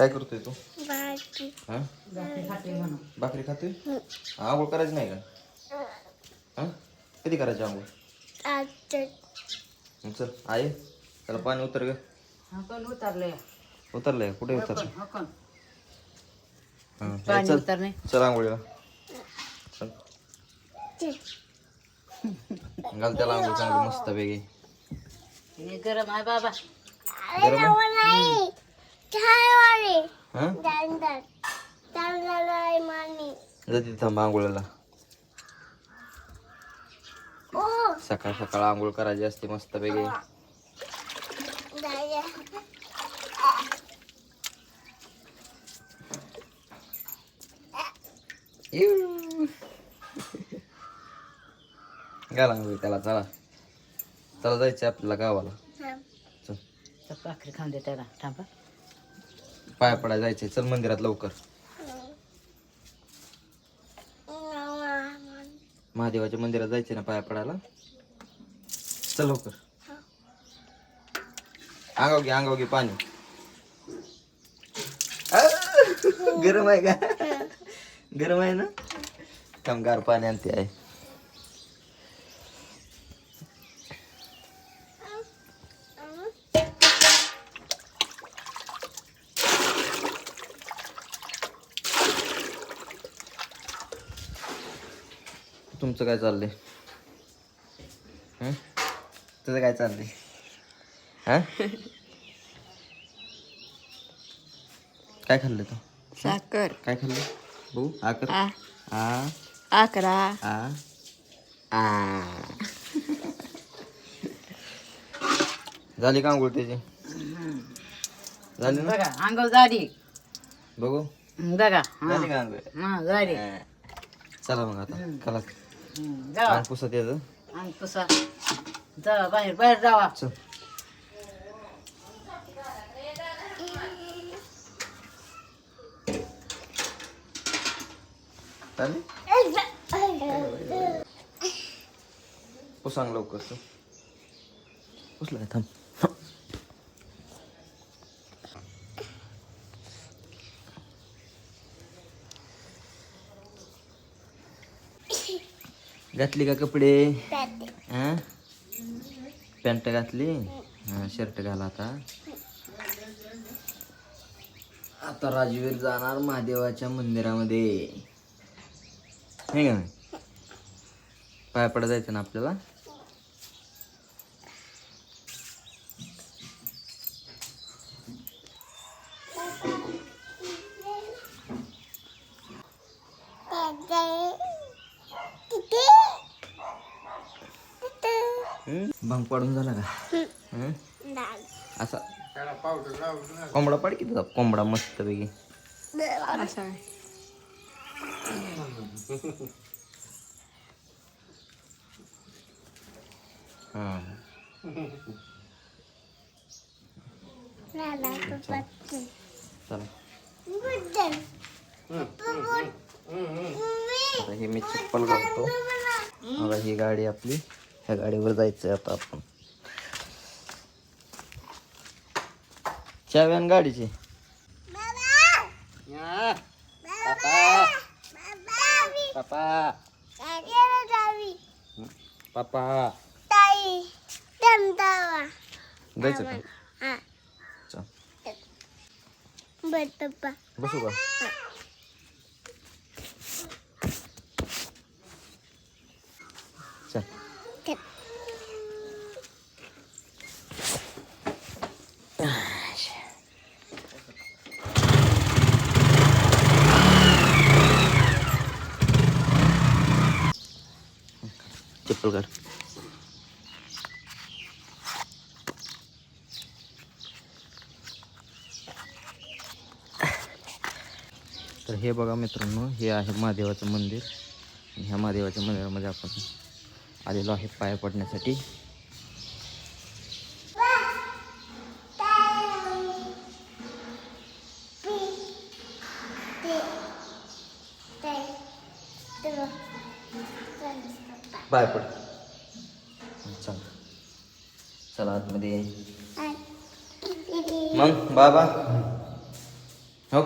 काय करतोय तू? हा? भाकरी खाते म्हणून. भाकरी खातोय आंघोळ करायची नाही का? हा? कधी करायची आंघोळ? चल आहे. त्याला पाणी उतर ग. हा पण उतरले उतरलंय कुठे उतरलं हो हा, पाणी चल उतरणे चल आंघोळीला. चल. घाल त्याला आंघोळ चांगली मस्त हे गरम आहे बाबा. नवा जाते थांब आंघोळीला ओ सकाळ सकाळ आंघोळ करायची असते मस्त पैकी घाल आंघोळी त्याला चला चला जायचं आपल्याला गावाला चल भाकरी खाऊन दे त्याला थांबा पाया पडा जायचंय. चल मंदिरात लवकर. महादेवाच्या मंदिरात जायचंय ना पाया पडायला? चल लवकर. अंगाव घे अंगाव घे पाणी. गरम आहे का? गरम आहे ना? कामगार पाणी आणते आहे तुमचं काय चाललंय? हं? तुझं काय चाललंय? हा? काय खाल्लं तू? साखर. काय खाल्लं? भाऊ आकर. आ. आ. अकरा आ. आ. झाली का अंघोळ त्याची? झाली ना? बघा अंगाव झाली. बघू. बघा झाली का हा झाली. हा. चला मग आता चला. जावा. यायचं अंग पुसा जावा बाहेर बाहेर जावा. चल. चालेल? पुसांग लवकर तू पुसलं थांब. घातली का कपडे? हा? पॅन्ट घातली? हा शर्ट घाला आता. आता राजवीर जाणार महादेवाच्या मंदिरामध्ये. हे का नाही? पाया पडा जायचं ना आपल्याला हं? भंग पाडून झाला का? असा. कोंबडा पाड की तुझा कोंबडा मस्त पैकी. हा चला. हे मी चप्पल घालतो. आता ही गाडी आपली. ह्या गाडीवर जायचंय आता आपण. चावी आण गाडीची. पापा पापा जायचं का? चल. पप्पा. बसू का? चप्पल काढ तर हे बघा मित्रांनो हे आहे महादेवाचं मंदिर. ह्या महादेवाच्या मंदिरामध्ये आपण आलेलो आहे पाया पडण्यासाठी. पाय पड. चला. चला आतमध्ये मग बाबा. हो.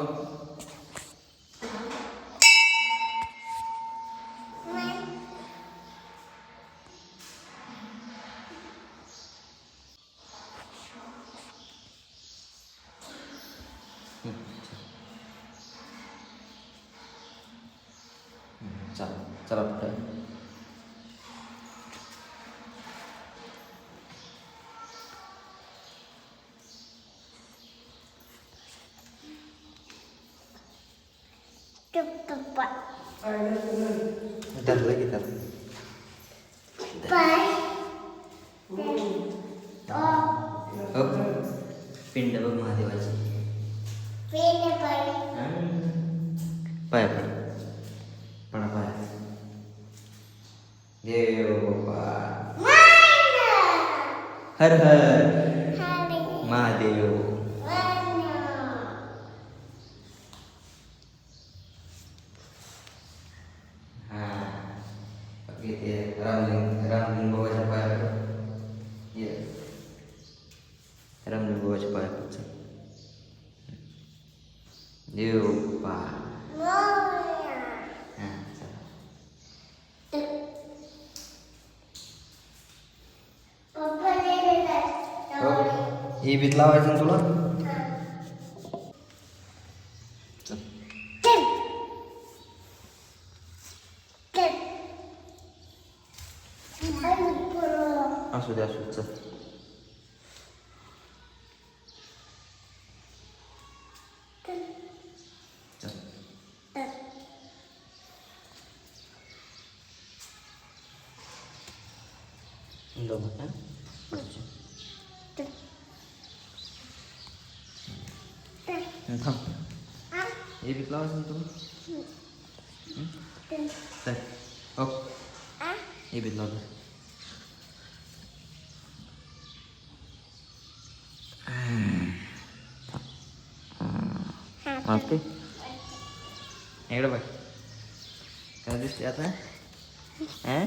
चला. चला पुढे. टुप टुप्पा धरलं की त्याला पाय हो पिंड बघ महादेवाची पेन पाय पाय पड इथे रामलिंग रामलिंग बाबाच्या पायावर ये रामलिंग बाबाच्या पायावर चल देव बाप्पा मोरया हा चला पप्पा दे दे हो ही बीत लावायचं ना तुला चल चल चल अरे पुरो असू दे असू चल. चल. दोघं हा? थांब. हे बीत लावायचं ना മാസ്ക് എവിടെ പോയി? കഥിഷ്ടാത്ത ഏ?